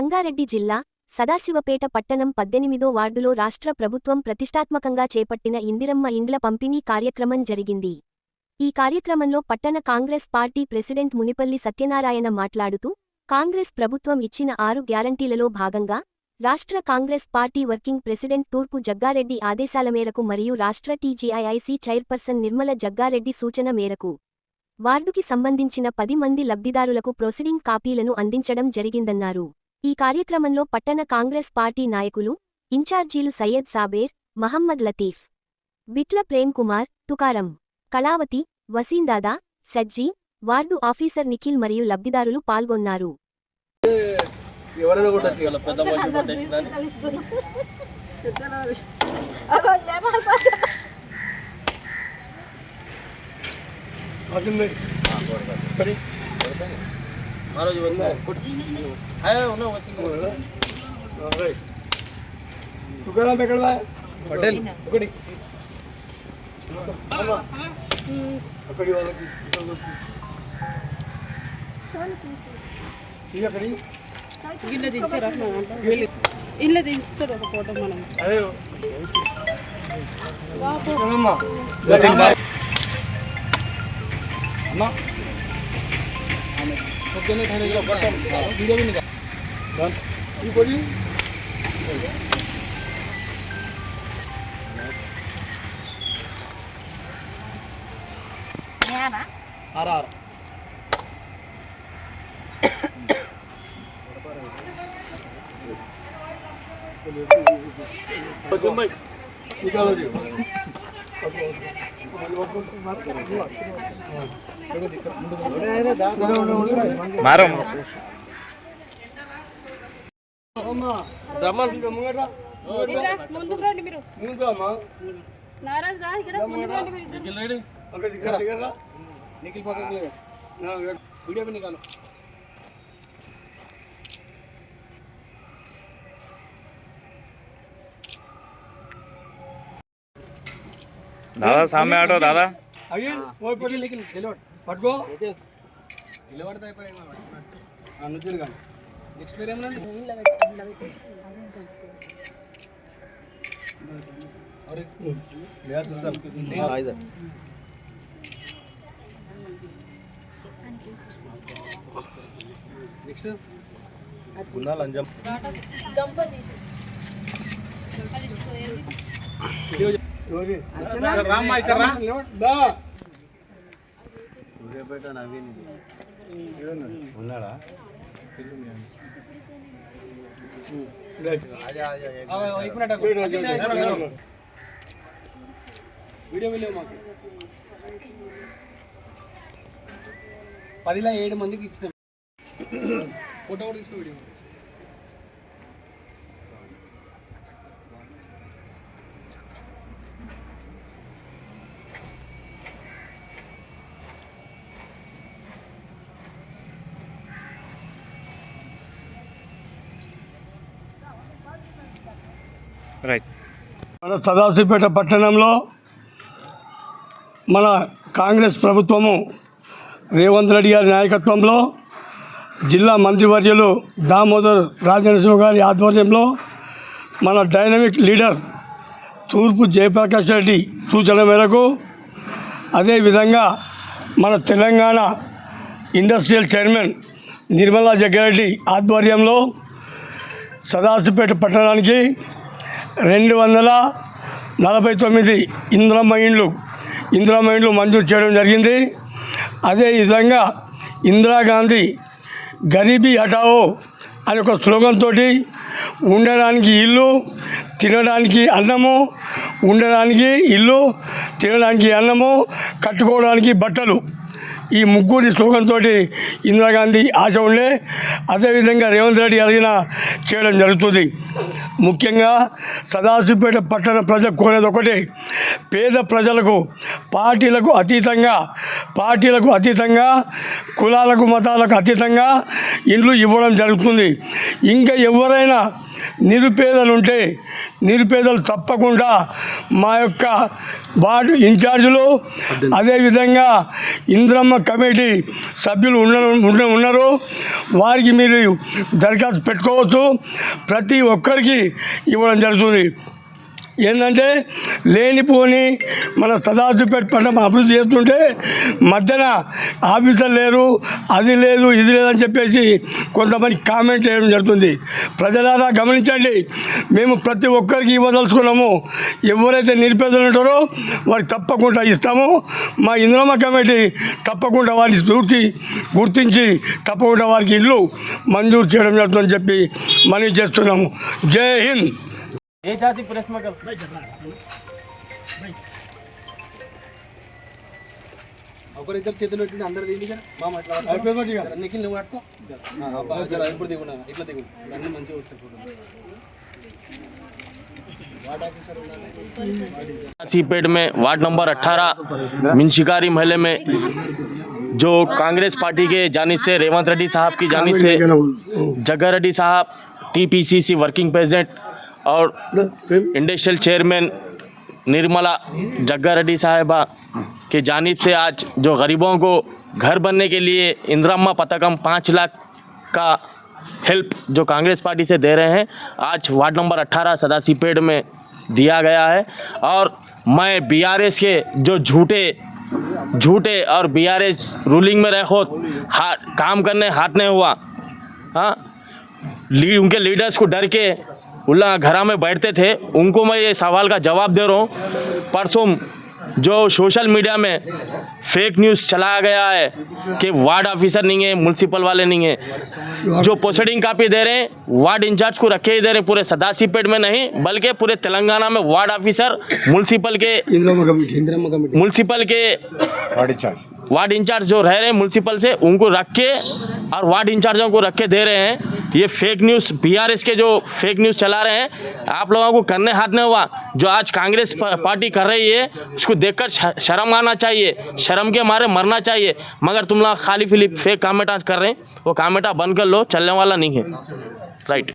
సంగారెడ్డి జిల్లా సదాశివపేట పట్టణం పద్దెనిమిదో వార్డులో రాష్ట్ర ప్రభుత్వం ప్రతిష్టాత్మకంగా చేపట్టిన ఇందిరమ్మ ఇండ్ల పంపిణీ కార్యక్రమం జరిగింది. ఈ కార్యక్రమంలో పట్టణ కాంగ్రెస్ పార్టీ ప్రెసిడెంట్ మునిపల్లి సత్యనారాయణ మాట్లాడుతూ కాంగ్రెస్ ప్రభుత్వం ఇచ్చిన ఆరు గ్యారంటీలలో భాగంగా రాష్ట్ర కాంగ్రెస్ పార్టీ వర్కింగ్ ప్రెసిడెంట్ తూర్పు జగ్గారెడ్డి ఆదేశాల మేరకు మరియు రాష్ట్ర టీజీఐఐసీ చైర్పర్సన్ నిర్మల జగ్గారెడ్డి సూచన మేరకు వార్డుకి సంబంధించిన పది మంది లబ్ధిదారులకు ప్రొసీడింగ్ కాపీలను అందించడం జరిగిందన్నారు. ఈ కార్యక్రమంలో పట్టణ కాంగ్రెస్ పార్టీ నాయకులు ఇన్ఛార్జీలు సయ్యద్ సాబేర్ మహమ్మద్ లతీఫ్ బిట్ల ప్రేమ్ కుమార్ తుకారం కళావతి వసీందాదా సజ్జీ వార్డు ఆఫీసర్ నిఖిల్ మరియు లబ్ధిదారులు పాల్గొన్నారు. ఆ రోజు వచ్చిన అయ్యా ఉన్నావు వచ్చింది తుకారాం ఎక్కడ పటేల్ ఒకటి ఒకటి వాళ్ళకి ఇది అక్కడి ఇల్లు దించారు ఇల్లు దించుతారు ఒక ఫోటో మనం అదే అమ్మా शब्द नहीं खाने का बर्तन वीडियो भी निकाल। डन यू बोली आ रहा आ रहा। निकालो ముందుకు రండి మీరు. ముందు అమ్మా నారాజ్ రా ఇక్కడ ముందుకు రండి మీరు. ఇద్దరు. నిఖిల్ రెడీ? అక్కడ లేదు వీడియో విని దాదా సామె ఆటో దాదా అయ్యన్ పోయి పడి నిఖిల్ నిలబడు పట్టుకో నిలబడితే అయిపోయింది నుంచి కానీ నెక్స్ట్ పేరు ఏమన్నా నెక్స్ట్ గంప తీసి అది చూడండి. ఎవరి రామ్మా ఉన్నాడా? వీడియో వెళ్ళేవు మాకు. పదిలో ఏడు మందికి ఇచ్చినాం. ఫోటో కూడా తీసుకో వీడియో. రైట్ మన సదాశివపేట పట్టణంలో మన కాంగ్రెస్ ప్రభుత్వము రేవంత్ రెడ్డి గారి నాయకత్వంలో జిల్లా మంత్రివర్యులు దామోదర్ రాజనరసింహ గారి ఆధ్వర్యంలో మన డైనమిక్ లీడర్ తూర్పు జయప్రకాష్ రెడ్డి సూచన మేరకు అదేవిధంగా మన తెలంగాణ ఇండస్ట్రియల్ చైర్మన్ నిర్మలా జగ్గారెడ్డి ఆధ్వర్యంలో సదాశివపేట పట్టణానికి రెండు వందల నలభై తొమ్మిది ఇంద్రమ్మ ఇండ్లు ఇందిరమ్మ ఇండ్లు మంజూరు చేయడం జరిగింది. అదేవిధంగా ఇందిరాగాంధీ గరీబీ హటావో అనే ఒక స్లోగన్ ఉండడానికి ఇల్లు తినడానికి అన్నము ఉండడానికి ఇల్లు తినడానికి అన్నము కట్టుకోవడానికి బట్టలు ఈ ముగ్గురి స్లోగన్ ఇందిరాగాంధీ ఆశ ఉండే అదేవిధంగా రేవంత్ రెడ్డి అడిగిన చేయడం జరుగుతుంది. ముఖ్యంగా సదాశివపేట పట్టణ ప్రజలు కోరేది ఒకటి పేద ప్రజలకు పార్టీలకు అతీతంగా పార్టీలకు అతీతంగా కులాలకు మతాలకు అతీతంగా ఇండ్లు ఇవ్వడం జరుగుతుంది. ఇంకా ఎవరైనా నిరుపేదలు ఉంటే నిరుపేదలు తప్పకుండా మా యొక్క వార్డు ఇన్ఛార్జీలు అదేవిధంగా ఇంద్రమ్మ కమిటీ సభ్యులు ఉన్న ఉన్నారు. వారికి మీరు దరఖాస్తు పెట్టుకోవచ్చు. ప్రతి ఒక్కరికి ఇవ్వడం జరుగుతుంది. ఏంటంటే లేనిపోని మన సదాశివపేట పట్టణం అభివృద్ధి చేస్తుంటే మధ్యన ఆఫీసర్ లేరు అది లేదు ఇది లేదని చెప్పేసి కొంతమంది కామెంట్ చేయడం జరుగుతుంది. ప్రజలారా గమనించండి మేము ప్రతి ఒక్కరికి ఇవ్వదలుచుకున్నాము. ఎవరైతే నిరుపేదలు ఉంటారో వారికి తప్పకుండా ఇస్తాము. మా ఇంద్రమ్మ కమిటీ తప్పకుండా వారిని చూసి గుర్తించి తప్పకుండా వారికి ఇల్లు మంజూరు చేయడం జరుగుతుందని చెప్పి మనవి చేస్తున్నాము. జై హింద్! ఒకరిద్దరు చేతులు పెట్టి అందరు దిగి మా మాట్లాడాలి నిఖిల్ నువ్వు పట్టుకో ఆ, అబ్బా, జర ఇప్పుడు దిగు ఇట్లా దిగు అన్ని మంచిగా వస్తాయి ఫోటోలు. వార్డ్ ఆఫీసర్ ఉండాలి सीपेट में वार्ड नंबर 18 मिंशिकारी महल में जो कांग्रेस पार्टी के जानिब से रेवंत रेड्डी साहब की जानिब से जग्गा रेड्डी साहब टीपीसीसी वर्किंग प्रेसिडेंट और इंडस्ट्रियल चेयरमैन निर्मला जग्गा रेड्डी साहिबा के जानिब से आज जो गरीबों को घर बनने के लिए इंदिराम्मा पथकम पाँच लाख का हेल्प जो कांग्रेस पार्टी से दे रहे हैं आज वार्ड नंबर 18 सदासीपेट में दिया गया है। और मैं बीआरएस के जो झूठे झूठे और बीआरएस रूलिंग में रह हा, काम करने हाथ नहीं हुआ हाँ? ली, उनके लीडर्स को डर के उल्ला घरा में बैठते थे उनको मैं ये सवाल का जवाब दे रहा हूँ। परसों जो सोशल मीडिया में फेक न्यूज़ चलाया गया है कि वार्ड ऑफिसर नहीं है म्यूनसिपल वाले नहीं है जो पोस्टिंग कापी दे रहे हैं वार्ड इंचार्ज को रखे ही दे रहे हैं पूरे पेट में नहीं बल्कि पूरे तेलंगाना में वार्ड ऑफिसर म्यूनसिपल के म्यूनसिपल के वार्ड इंचार्ज वार्ड इंचार्ज जो रह रहे हैं म्यूनसिपल से उनको रख के और वार्ड इंचार्जों को रख के दे रहे हैं। ये फेक न्यूज़ बीआरएस के जो फेक न्यूज़ चला रहे हैं, आप लोगों को करने हाथ नहीं हुआ। जो आज कांग्रेस पार्टी कर रही है, उसको देखकर शर्म आना चाहिए। शर्म के मारे मरना चाहिए। मगर तुम लोग खाली फिली फेक कामेटा कर रहे हैं, वो कामेटा बंद कर लो, चलने वाला नहीं है। राइट